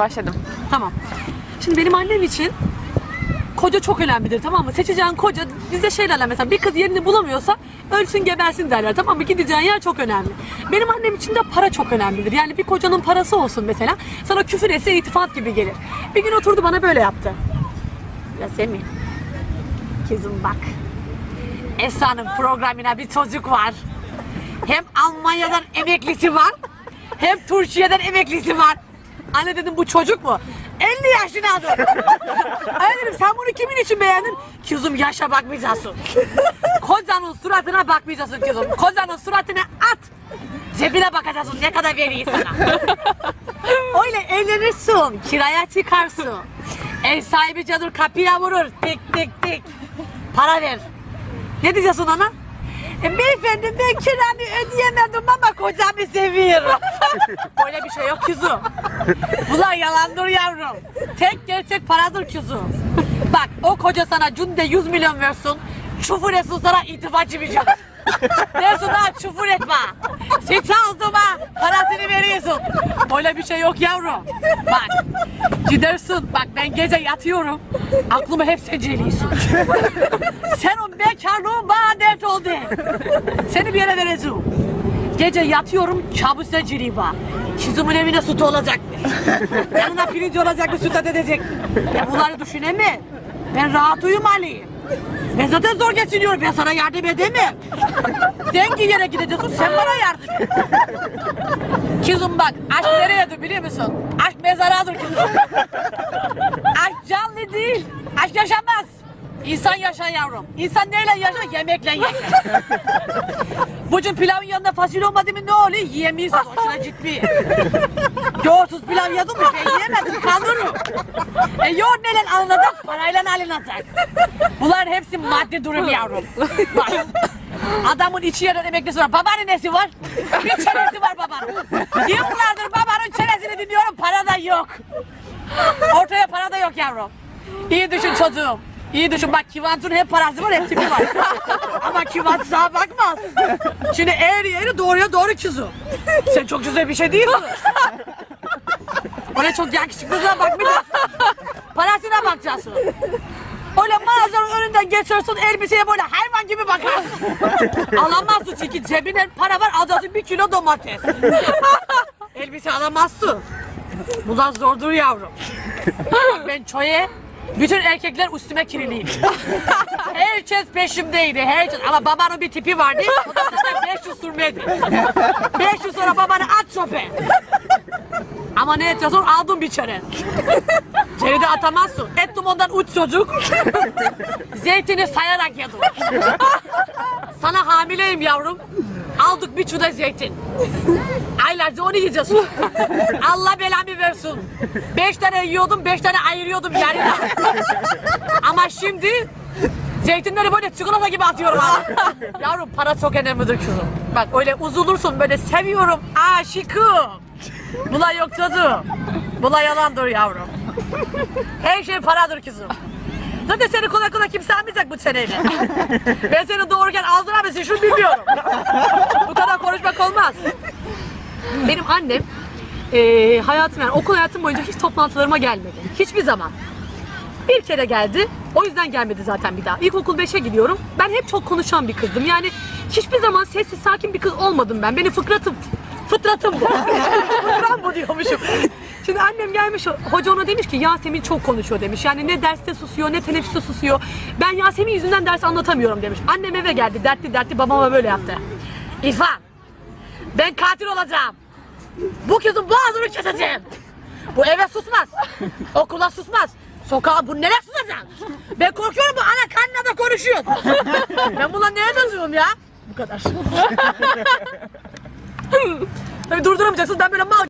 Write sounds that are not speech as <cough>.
Başladım. Tamam. Şimdi benim annem için koca çok önemlidir tamam mı? Seçeceğin koca bizde şey derler mesela bir kız yerini bulamıyorsa ölsün gebersin derler tamam mı? Gideceğin yer çok önemli. Benim annem için de para çok önemlidir. Yani bir kocanın parası olsun mesela. Sana küfür etse itifat gibi gelir. Bir gün oturdu bana böyle yaptı. Ya Semih. Kızım bak. Esra'nın programına bir çocuk var. Hem Almanya'dan emeklisi var. Hem Türkiye'den emeklisi var. Anne dedim bu çocuk mu? 50 yaşına adı. <laughs> Anne dedim sen bunu kimin için beğendin? Kızım yaşa bakmayacaksın. <laughs> Kocanın suratına bakmayacaksın kızım. Kocanın suratına at. Cebine bakacaksın ne kadar veriyor sana. <laughs> Öyle evlenirsin, kiraya çıkarsın. Ev sahibi cadır kapıya vurur. Tik tik tik. Para ver. Ne diyeceksin ona? E, beyefendi ben kiramı ödeyemedim ama kocamı seviyorum. <laughs> Böyle bir şey yok kuzum. Bunlar yalandır yavrum. Tek gerçek paradır kuzum. Bak o koca sana cünde 100 milyon versin. Çufur etsin sana itibar çıkacak. Dersin ha çufur etme. Süt aldım ha. Parasını veriyorsun. Öyle bir şey yok yavrum. Bak gidersin. Bak ben gece yatıyorum. Aklıma hep sen geliyorsun. Sen o bekarlığın bana dert oldu. Seni bir yere vereceğim. Gece yatıyorum kabusla ciriba. Kızımın evine süt olacak. Yanına pirinç olacak bir süt edecek. Ben bunları düşünemem. Ben rahat uyumalıyım. Ben zaten zor geçiniyorum. Ben sana yardım edemem. Zengin yere gideceksin. Sen bana yardım et. Kızım bak aşk nereyedir biliyor musun? Aşk mezaradır kızım. Aşk canlı değil. Aşk yaşamaz. İnsan yaşar yavrum. İnsan neyle yaşar? Yemekle yaşar. Bugün pilavın yanında fasulye olmadı mı ne oluyor? Yiyemeyiz. Hoşuna gitmiyor. Yoğurtsuz pilav yedim mi? Ben yiyemedim. Kalırım. E yoğurt neyle alınacak? Parayla alınacak. Bunların hepsi maddi durum yavrum. Bak. Adamın içi yerden emeklisi var. Babanın nesi var? Bir çenesi var babanın. Yıllardır babanın çenesini dinliyorum. Para da yok. Ortaya para da yok yavrum. İyi düşün çocuğum. İyi düşün bak Kivant'ın hep parası var hep tipi var. Ama Kivant sağa bakmaz. Şimdi eğri eğri doğruya doğru kuzu. Sen çok güzel bir şey değilsin. Öyle çok yakışıklısına bakmayacaksın. Parasına bakacaksın. Önünden geçersin elbiseye böyle hayvan gibi bakarsın. <laughs> Alamazsın çünkü cebine para var alacaksın bir kilo domates. <laughs> Elbise alamazsın. Bunlar zordur yavrum. Bak ben çoye bütün erkekler üstüme kiriliyim. Herkes peşimdeydi. Herkes. Ama babanın bir tipi vardı. O da zaten 500 sürmedi. 500 sonra babanı at çöpe. Ama ne ediyorsun? Aldım bir çere. Çeri de atamazsın. Ettim ondan uç çocuk. Zeytini sayarak yedim. <laughs> Sana hamileyim yavrum. Aldık bir çuda zeytin. Aylarca onu yiyeceğiz. Allah belamı versin. Beş tane yiyordum, beş tane ayırıyordum yarına. Ama şimdi zeytinleri böyle çikolata gibi atıyorum. Yavrum para çok önemlidir kızım. Bak öyle uzulursun böyle seviyorum, aşıkım. Bula yok çocuğum. Bula yalandır yavrum. Her şey paradır kızım. Zaten seni kolay kolay kimse almayacak bu çeneyle. <laughs> Ben seni doğururken ağzına mı şunu bilmiyorum. bu kadar konuşmak olmaz. Benim annem eee hayatım yani okul hayatım boyunca hiç toplantılarıma gelmedi. Hiçbir zaman. Bir kere geldi. O yüzden gelmedi zaten bir daha. İlkokul 5'e gidiyorum. Ben hep çok konuşan bir kızdım. Yani hiçbir zaman sessiz sakin bir kız olmadım ben. Beni fıkratım. Fıtratım bu. <laughs> Fıtram bu diyormuşum. Şimdi annem gelmiş, hoca ona demiş ki Yasemin çok konuşuyor demiş. Yani ne derste susuyor, ne teneffüste susuyor. Ben Yasemin yüzünden ders anlatamıyorum demiş. Annem eve geldi, dertli dertli babama böyle yaptı. İrfan, ben katil olacağım. Bu kızın boğazını keseceğim. Bu eve susmaz. Okula susmaz. Sokağa bu nereye susacak? Ben korkuyorum bu ana karnına da konuşuyor. <laughs> ben buna nereden sığıyorum ya? Bu kadar. <laughs> Tabii durduramayacaksın. Ben böyle mal